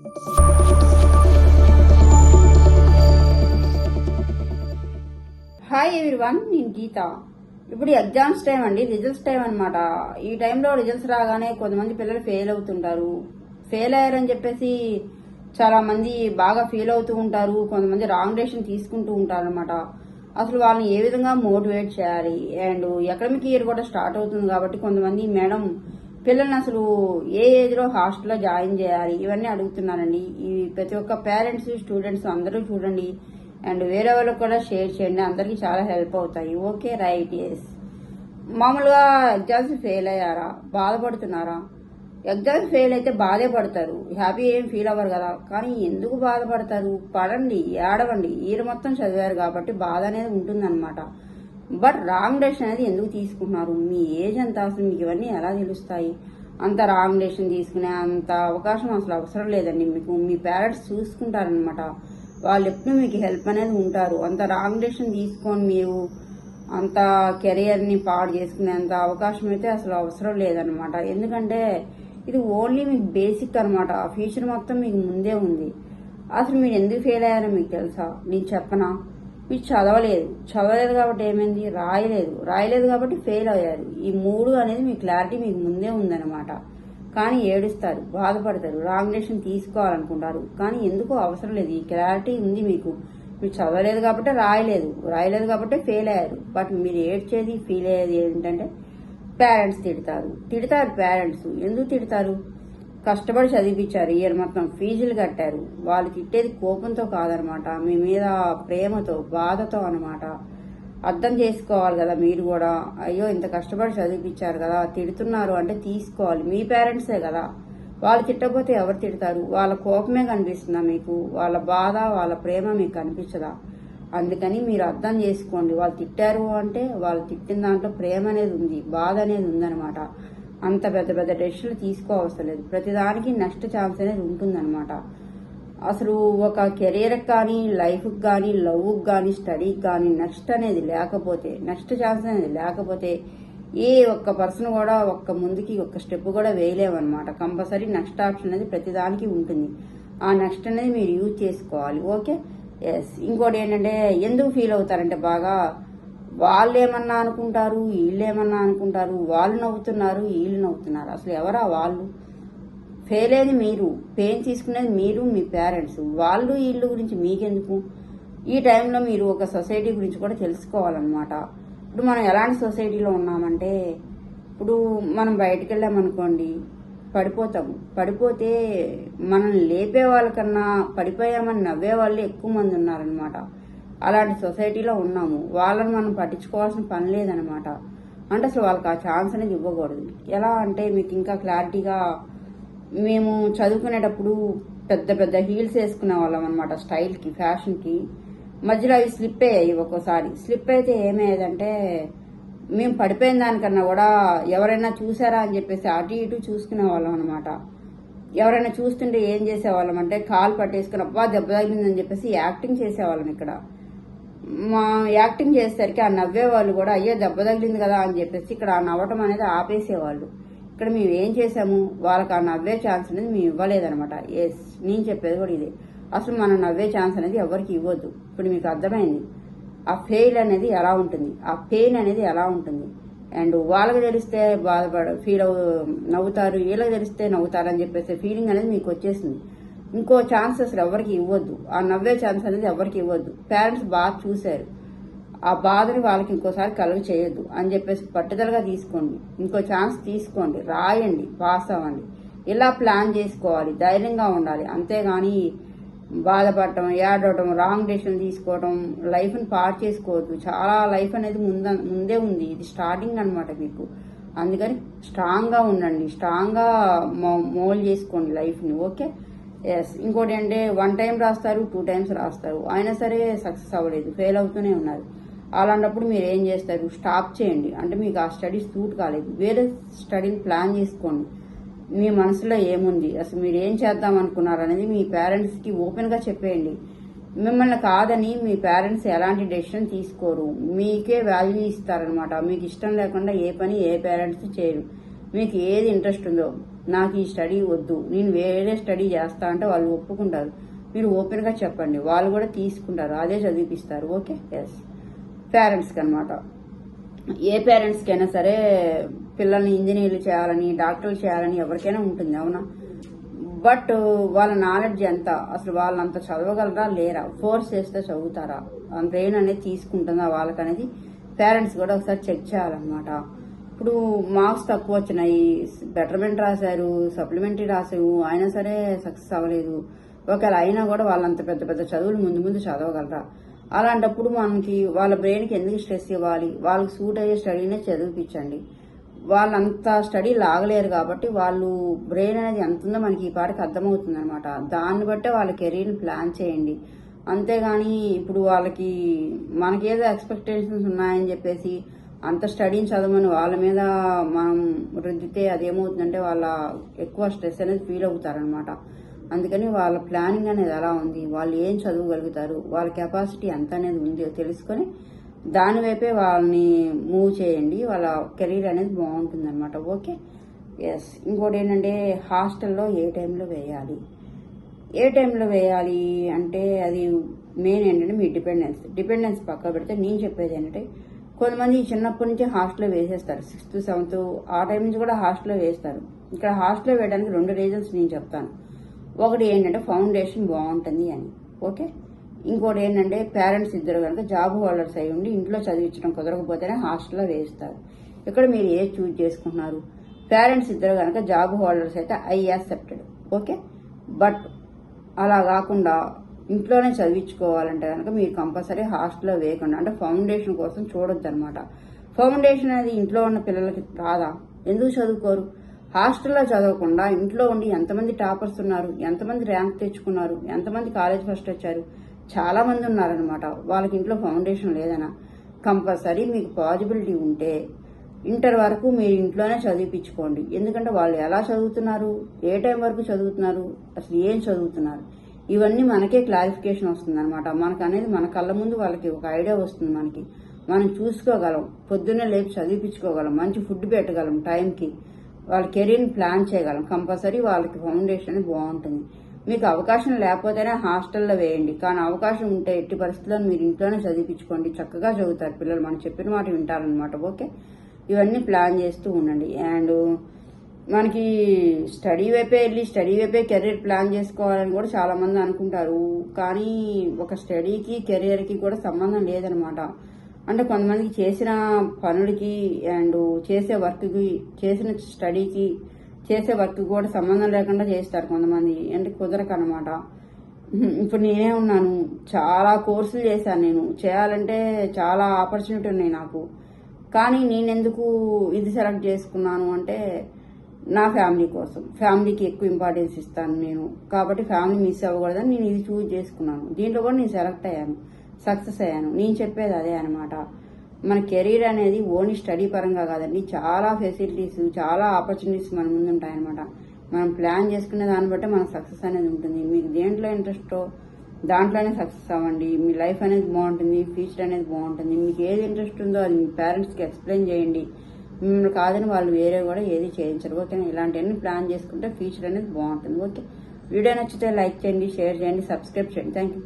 Hi everyone నేను గీత. ఇప్పుడు exams time అండి రిజల్ట్స్ టైం అనమాట ఈ టైంలో రిజల్ట్స్ రాగానే కొంతమంది పిల్లలు ఫెయిల్ అవుతుంటారు. ఫెయిల్ అయ్యారని చెప్పేసి చాలా మంది బాగా ఫీల్ అవుతూ ఉంటారు. కొంతమంది రాంగ్ డెసిషన్ తీసుకుంటూ ఉంటారు అనమాట అసలు వాళ్ళని ఏ విధంగా మోటివేట్ చేయాలి? అండ్ ఎకడమిక్ ఇయర్ కూడా స్టార్ట్ అవుతుంది కాబట్టి కొంతమంది మేడం పిల్లల్ని అసలు ఏ ఏజ్లో హాస్టల్లో జాయిన్ చేయాలి? ఇవన్నీ అడుగుతున్నారండి ఈ ప్రతి ఒక్క పేరెంట్స్ స్టూడెంట్స్ అందరూ చూడండి. అండ్ వేరే వాళ్ళకి కూడా షేర్ చేయండి. అందరికీ చాలా హెల్ప్ అవుతాయి. ఓకే రైట్ ఎస్ మామూలుగా ఎగ్జామ్స్ ఫెయిల్ అయ్యారా? బాధపడుతున్నారా? ఎగ్జామ్స్ ఫెయిల్ అయితే బాధే పడతారు హ్యాపీ ఏం ఫీల్ అవ్వరు కదా. కానీ ఎందుకు బాధపడతారు? పడండి ఏడవండి. ఈయన మొత్తం చదివారు కాబట్టి బాధ అనేది ఉంటుందన్నమాట. బట్ రాంగ్ డెసిషన్ అనేది ఎందుకు తీసుకుంటున్నారు? మీ ఏజ్ ఎంత అసలు మీకు ఇవన్నీ ఎలా తెలుస్తాయి? అంత రాంగ్ డెసిషన్ తీసుకునే అంత అవకాశం అసలు అవసరం లేదండి మీకు. మీ పేరెంట్స్ చూసుకుంటారనమాట వాళ్ళు ఎప్పుడు మీకు హెల్ప్ అనేది ఉంటారు. అంత రాంగ్ డెసిషన్ తీసుకొని మీరు అంత కెరియర్ని పాడు చేసుకునేంత అవకాశం అయితే అసలు అవసరం లేదనమాట ఎందుకంటే ఇది ఓన్లీ మీకు బేసిక్ అనమాట ఫ్యూచర్ మొత్తం మీకు ముందే ఉంది. అసలు మీరు ఎందుకు ఫెయిల్ అయ్యారో మీకు తెలుసా? నేను చెప్పనా? మీరు చదవలేదు. చదవలేదు కాబట్టి ఏమైంది? రాయలేదు. రాయలేదు కాబట్టి ఫెయిల్ అయ్యారు. ఈ మూడు అనేది మీ క్లారిటీ మీకు ముందే ఉందన్నమాట. కానీ ఏడుస్తారు బాధపడతారు రాంగ్ డెసిషన్ తీసుకోవాలనుకుంటారు. కానీ ఎందుకు అవసరం లేదు. ఈ క్లారిటీ ఉంది మీకు. మీరు చదవలేదు కాబట్టి రాయలేదు. రాయలేదు కాబట్టి ఫెయిల్ అయ్యారు. బట్ మీరు ఏడ్చేది ఫీల్ అయ్యేది ఏంటంటే పేరెంట్స్ తిడతారు. తిడతారు పేరెంట్స్ ఎందుకు తిడతారు? కష్టపడి చదివించారు. ఇయర్ మొత్తం ఫీజులు కట్టారు. వాళ్ళు తిట్టేది కోపంతో కాదనమాట. మీ మీద ప్రేమతో బాధతో అనమాట. అర్థం చేసుకోవాలి కదా మీరు కూడా. అయ్యో ఇంత కష్టపడి చదివించారు కదా తిడుతున్నారు అంటే తీసుకోవాలి. మీ పేరెంట్సే కదా. వాళ్ళు తిట్టకపోతే ఎవరు తిడతారు? వాళ్ళ కోపమే కనిపిస్తుందా మీకు? వాళ్ళ బాధ వాళ్ళ ప్రేమ మీకు కనిపించదా? అందుకని మీరు అర్థం చేసుకోండి. వాళ్ళు తిట్టారు అంటే వాళ్ళు తిట్టిన దాంట్లో ప్రేమ అనేది ఉంది బాధ అనేది ఉందన్నమాట అంత పెద్ద పెద్ద డెసిషన్లు తీసుకోవసరం లేదు. ప్రతిదానికి నెక్స్ట్ ఛాన్స్ అనేది ఉంటుందన్నమాట. అసలు ఒక కెరీర్కి కానీ లైఫ్కి కానీ లవ్కి కానీ స్టడీకి కానీ నెక్స్ట్ అనేది లేకపోతే నెక్స్ట్ ఛాన్స్ అనేది లేకపోతే ఏ ఒక్క పర్సన్ కూడా ఒక్క ముందుకి ఒక్క స్టెప్ కూడా వేయలేమన్నమాట కంపల్సరీ నెక్స్ట్ ఆప్షన్ అనేది ప్రతిదానికి ఉంటుంది. ఆ నెక్స్ట్ అనేది మీరు యూజ్ చేసుకోవాలి. ఓకే? ఎస్ ఇంకోటి ఏంటంటే ఎందుకు ఫీల్ అవుతారంటే బాగా వాళ్ళు ఏమన్నా అనుకుంటారు వీళ్ళు ఏమన్నా అనుకుంటారు వాళ్ళు నవ్వుతున్నారు వీళ్ళు నవ్వుతున్నారు. అసలు ఎవరా వాళ్ళు? ఫెయిల్ అయ్యేది మీరు పెయిన్ తీసుకునేది మీరు మీ పేరెంట్స్. వాళ్ళు వీళ్ళు గురించి మీకెందుకు? ఈ టైంలో మీరు ఒక సొసైటీ గురించి కూడా తెలుసుకోవాలన్నమాట. ఇప్పుడు మనం ఎలాంటి సొసైటీలో ఉన్నామంటే ఇప్పుడు మనం బయటికి వెళ్ళామనుకోండి పడిపోతాము. పడిపోతే మనం లేపే వాళ్ళకన్నా పడిపోయామని నవ్వే వాళ్ళు ఎక్కువ మంది ఉన్నారనమాట అలాంటి సొసైటీలో ఉన్నాము. వాళ్ళని మనం పట్టించుకోవాల్సిన పని లేదనమాట అంటే అసలు వాళ్ళకి ఆ ఛాన్స్ అనేది ఇవ్వకూడదు. ఎలా అంటే మీకు ఇంకా క్లారిటీగా మేము చదువుకునేటప్పుడు పెద్ద పెద్ద హీల్స్ వేసుకునే వాళ్ళం అనమాట స్టైల్కి ఫ్యాషన్కి. మధ్యలో అవి స్లిప్ అయ్యాయి ఒక్కోసారి. స్లిప్ అయితే ఏమయ్యేదంటే మేము పడిపోయిన దానికన్నా కూడా ఎవరైనా చూసారా అని చెప్పేసి అటు ఇటు చూసుకునే వాళ్ళం అనమాట ఎవరైనా చూస్తుంటే ఏం చేసేవాళ్ళం అంటే కాలు పట్టేసుకుని అబ్బా దెబ్బ తగిలిందని చెప్పేసి యాక్టింగ్ చేసేవాళ్ళం ఇక్కడ. మా యాక్టింగ్ చేసేసరికి ఆ నవ్వే వాళ్ళు కూడా అయ్యో దెబ్బ తగిలింది కదా అని చెప్పేసి ఇక్కడ ఆ నవ్వటం అనేది ఆపేసేవాళ్ళు. ఇక్కడ మేము ఏం చేసాము వాళ్ళకి ఆ నవ్వే ఛాన్స్ అనేది మేము ఇవ్వలేదనమాట ఎస్ నేను చెప్పేది కూడా ఇదే. అసలు మనం నవ్వే ఛాన్స్ అనేది ఎవరికి ఇవ్వద్దు. ఇప్పుడు మీకు అర్థమైంది. ఆ ఫెయిల్ అనేది ఎలా ఉంటుంది? ఆ పెయిన్ అనేది ఎలా ఉంటుంది? అండ్ వాళ్ళకి తెలిస్తే బాధపడ ఫీల్ అవు నవ్వుతారు. వీళ్ళకి తెలిస్తే నవ్వుతారు అని చెప్పేసి ఫీలింగ్ అనేది మీకు వచ్చేసింది. ఇంకో ఛాన్స్ అసలు ఎవరికి ఇవ్వద్దు. ఆ నవ్వే ఛాన్స్ అనేది ఎవరికి ఇవ్వద్దు. పేరెంట్స్ బాగా చూశారు. ఆ బాధని వాళ్ళకి ఇంకోసారి కలుగ చేయొద్దు అని చెప్పేసి పట్టుదలగా తీసుకోండి. ఇంకో ఛాన్స్ తీసుకోండి. రాయండి. పాస్ అవ్వండి. ఇలా ప్లాన్ చేసుకోవాలి. ధైర్యంగా ఉండాలి. అంతేగాని బాధపడటం ఏడవటం రాంగ్ డెసిషన్ తీసుకోవడం లైఫ్ని పాడు చేసుకోవద్దు. చాలా లైఫ్ అనేది ముంద ముందే ఉంది. ఇది స్టార్టింగ్ అనమాట మీకు. అందుకని స్ట్రాంగ్గా ఉండండి. స్ట్రాంగ్గా మోల్డ్ చేసుకోండి లైఫ్ని ఓకే ఎస్ ఇంకోటి అంటే వన్ టైం రాస్తారు టూ టైమ్స్ రాస్తారు. అయినా సరే సక్సెస్ అవ్వలేదు ఫెయిల్ అవుతూనే ఉన్నారు. అలాంటప్పుడు మీరు ఏం చేస్తారు? స్టాప్ చేయండి. అంటే మీకు ఆ స్టడీ సూట్ కాలేదు. వేరే స్టడీని ప్లాన్ చేసుకోండి. మీ మనసులో ఏముంది? అసలు మీరు ఏం చేద్దాం అనుకున్నారు అనేది మీ పేరెంట్స్కి ఓపెన్గా చెప్పేయండి. మిమ్మల్ని కాదని మీ పేరెంట్స్ ఎలాంటి డెసిషన్ తీసుకోరు. మీకే వాల్యూ ఇస్తారనమాట మీకు ఇష్టం లేకుండా ఏ పని ఏ పేరెంట్స్ చేయరు. మీకు ఏది ఇంట్రెస్ట్ ఉందో. నాకు ఈ స్టడీ వద్దు. నేను వేరే స్టడీ చేస్తా అంటే వాళ్ళు ఒప్పుకుంటారు. మీరు ఓపెన్గా చెప్పండి. వాళ్ళు కూడా తీసుకుంటారు. అదే చదివిపిస్తారు. ఓకే? ఎస్ పేరెంట్స్కి అనమాట ఏ పేరెంట్స్కైనా సరే పిల్లల్ని ఇంజనీర్లు చేయాలని డాక్టర్లు చేయాలని ఎవరికైనా ఉంటుంది. అవునా? బట్ వాళ్ళ నాలెడ్జ్ ఎంత? అసలు వాళ్ళు అంత చదవగలరా? లేరా? ఫోర్స్ చేస్తే చదువుతారా? బ్రెయిన్ అనేది తీసుకుంటుందా వాళ్ళకనేది? పేరెంట్స్ కూడా ఒకసారి చెక్ చేయాలన్నమాట. ఇప్పుడు మార్క్స్ తక్కువ వచ్చినాయి. బెటర్మెంట్ రాశారు సప్లిమెంటరీ రాసావు అయినా సరే సక్సెస్ అవ్వలేదు. ఒకవేళ అయినా కూడా వాళ్ళంత పెద్ద పెద్ద చదువులు ముందు ముందు చదవగలరా? అలాంటప్పుడు మనకి వాళ్ళ బ్రెయిన్కి ఎందుకు స్ట్రెస్ ఇవ్వాలి? వాళ్ళకి సూట్ అయ్యే స్టడీనే చదివిపించండి. వాళ్ళంత స్టడీ లాగలేరు కాబట్టి వాళ్ళు బ్రెయిన్ అనేది ఎంత ఉందో మనకి ఈ పాటకి అర్థమవుతుంది అనమాట దాన్ని బట్టే వాళ్ళ కెరీర్ని ప్లాన్ చేయండి. అంతేగాని ఇప్పుడు వాళ్ళకి మనకేదో ఎక్స్పెక్టేషన్స్ ఉన్నాయని చెప్పేసి అంత స్టడీని చదవమని వాళ్ళ మీద మనం రుద్దితే అదేమవుతుందంటే వాళ్ళ ఎక్కువ స్ట్రెస్ అనేది ఫీల్ అవుతారనమాట అందుకని వాళ్ళ ప్లానింగ్ అనేది ఎలా ఉంది. వాళ్ళు ఏం చదవగలుగుతారు? వాళ్ళ కెపాసిటీ ఎంత అనేది ఉందో తెలుసుకొని దాని వైపే వాళ్ళని మూవ్ చేయండి. వాళ్ళ కెరీర్ అనేది బాగుంటుంది అనమాట ఓకే? ఎస్ ఇంకోటి ఏంటంటే హాస్టల్లో ఏ టైంలో వేయాలి? ఏ టైంలో వేయాలి అంటే అది మెయిన్ ఏంటంటే మీ డిపెండెన్స్. డిపెండెన్స్ పక్క పెడితే నేను చెప్పేది ఏంటంటే కొంతమంది చిన్నప్పటి నుంచి హాస్టల్లో వేసేస్తారు. సిక్స్త్ సెవెంత్ ఆ టైం నుంచి కూడా హాస్టల్లో వేస్తారు. ఇక్కడ హాస్టల్లో వేయడానికి రెండు రీజన్స్ నేను చెప్తాను. ఒకటి ఏంటంటే ఫౌండేషన్ బాగుంటుంది అని. ఓకే? ఇంకోటి ఏంటంటే పేరెంట్స్ ఇద్దరు కనుక జాబ్ హోల్డర్స్ అయి ఉండి ఇంట్లో చదివించడం కుదరకపోతేనే హాస్టల్లో వేస్తారు. ఇక్కడ మీరు ఏ చూజ్ చేసుకుంటున్నారు? పేరెంట్స్ ఇద్దరు కనుక జాబ్ హోల్డర్స్ అయితే ఐ యాక్సెప్టెడ్. ఓకే? బట్ అలా కాకుండా ఇంట్లోనే చదివించుకోవాలంటే కనుక మీరు కంపల్సరీ హాస్టల్లో వేయకుండా. అంటే ఫౌండేషన్ కోసం చూడొద్దు అనమాట ఫౌండేషన్ అనేది ఇంట్లో ఉన్న పిల్లలకి రాదా? ఎందుకు చదువుకోరు? హాస్టల్లో చదవకుండా ఇంట్లో ఉండి ఎంతమంది టాపర్స్ ఉన్నారు? ఎంతమంది ర్యాంక్ తెచ్చుకున్నారు? ఎంతమంది కాలేజ్ ఫస్ట్ వచ్చారు? చాలా మంది ఉన్నారనమాట వాళ్ళకి ఇంట్లో ఫౌండేషన్ లేదనా? కంపల్సరీ మీకు పాజిబిలిటీ ఉంటే ఇంటర్ వరకు మీరు ఇంట్లోనే చదివిపించుకోండి ఎందుకంటే వాళ్ళు ఎలా చదువుతున్నారు? ఏ టైం వరకు చదువుతున్నారు? అసలు ఏం చదువుతున్నారు? ఇవన్నీ మనకే క్లారిఫికేషన్ వస్తుంది అనమాట మనకు అనేది మన కళ్ళ ముందు వాళ్ళకి ఒక ఐడియా వస్తుంది మనకి. మనం చూసుకోగలం. పొద్దున్నే లేపు చదివించుకోగలం మంచి ఫుడ్ పెట్టగలం టైంకి. వాళ్ళ కెరీర్ని ప్లాన్ చేయగలం. కంపల్సరీ వాళ్ళకి ఫౌండేషన్ అనేది బాగుంటుంది. మీకు అవకాశం లేకపోతేనే హాస్టల్లో వేయండి. కానీ అవకాశం ఉంటే ఎట్టి పరిస్థితుల్లో మీరు ఇంట్లోనే చదివించుకోండి చక్కగా చదువుతారు పిల్లలు. మనం చెప్పిన మాట వింటారనమాట ఓకే? ఇవన్నీ ప్లాన్ చేస్తూ ఉండండి. అండ్ మనకి స్టడీ వైపే వెళ్ళి స్టడీ వైపే కెరీర్ ప్లాన్ చేసుకోవాలని కూడా చాలామంది అనుకుంటారు. కానీ ఒక స్టడీకి కెరీర్కి కూడా సంబంధం లేదనమాట. అంటే కొంతమందికి చేసిన పనులకి అండ్ చేసే వర్క్కి చేసిన స్టడీకి చేసే వర్క్ కూడా సంబంధం లేకుండా చేస్తారు కొంతమంది. అంటే కుదరక అనమాట ఇప్పుడు నేనే ఉన్నాను. చాలా కోర్సులు చేశాను నేను. చేయాలంటే చాలా ఆపర్చునిటీ ఉన్నాయి నాకు. కానీ నేనెందుకు ఇది సెలెక్ట్ చేసుకున్నాను అంటే నా ఫ్యామిలీ కోసం. ఫ్యామిలీకి ఎక్కువ ఇంపార్టెన్స్ ఇస్తాను నేను. కాబట్టి ఫ్యామిలీ మిస్ అవ్వకూడదని నేను ఇది చూజ్ చేసుకున్నాను. దీంట్లో కూడా నేను సెలెక్ట్ అయ్యాను. సక్సెస్ అయ్యాను. నేను చెప్పేది అదే అనమాట మన కెరీర్ అనేది ఓన్లీ స్టడీ పరంగా కాదండి. చాలా ఫెసిలిటీస్ చాలా ఆపర్చునిటీస్ మన ముందు ఉంటాయన్నమాట మనం ప్లాన్ చేసుకునే దాన్ని బట్టి మనకు సక్సెస్ అనేది ఉంటుంది. మీకు దేంట్లో ఇంట్రెస్టో దాంట్లోనే సక్సెస్ అవ్వండి. మీ లైఫ్ అనేది బాగుంటుంది. ఫ్యూచర్ అనేది బాగుంటుంది. మీకు ఏది ఇంట్రెస్ట్ ఉందో అది మీ పేరెంట్స్కి ఎక్స్ప్లెయిన్ చేయండి. మిమ్మల్ని కాదని వాళ్ళు వేరే కూడా ఏది చేయించరు. ఓకేనా ఇలాంటివన్నీ ప్లాన్ చేసుకుంటే ఫ్యూచర్ అనేది బాగుంటుంది. ఓకే వీడియో నచ్చితే లైక్ చేయండి షేర్ చేయండి సబ్స్క్రైబ్ చేయండి. Thank you